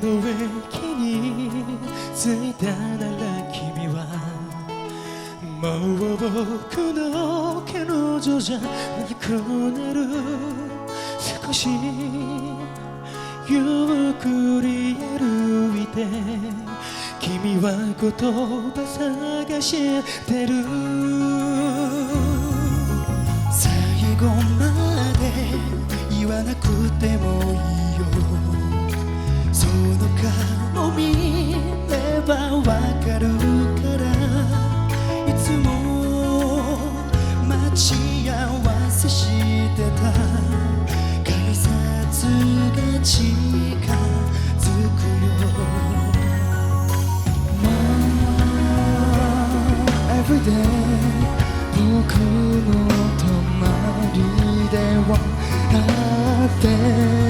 の駅に着いたなら君はもう僕の彼女じゃなくなる少しゆっくり歩いて君は言葉探してる最後まで言わなくてもいいよ。の顔見ればわかるから。いつも待ち合わせしてた。改札が近づくよ。Everyday 僕の隣で笑って。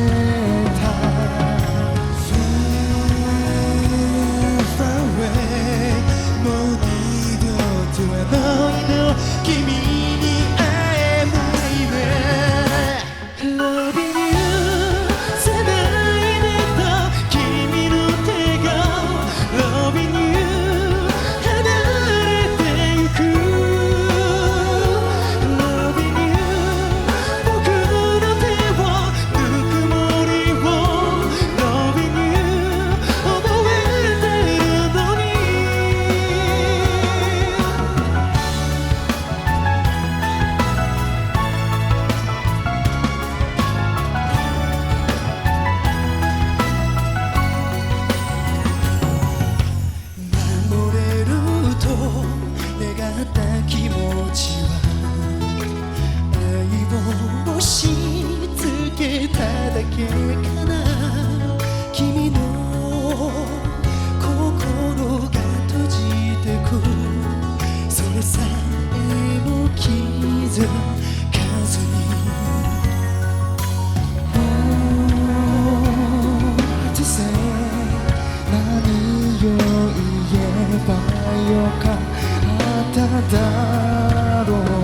だろう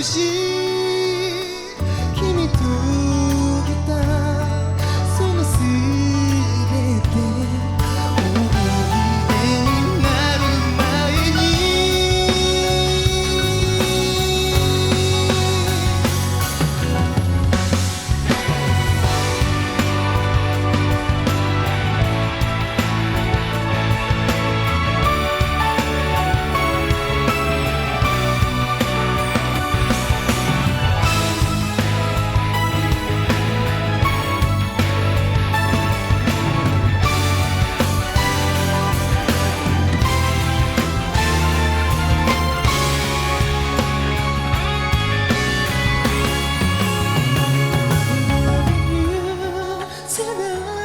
にい you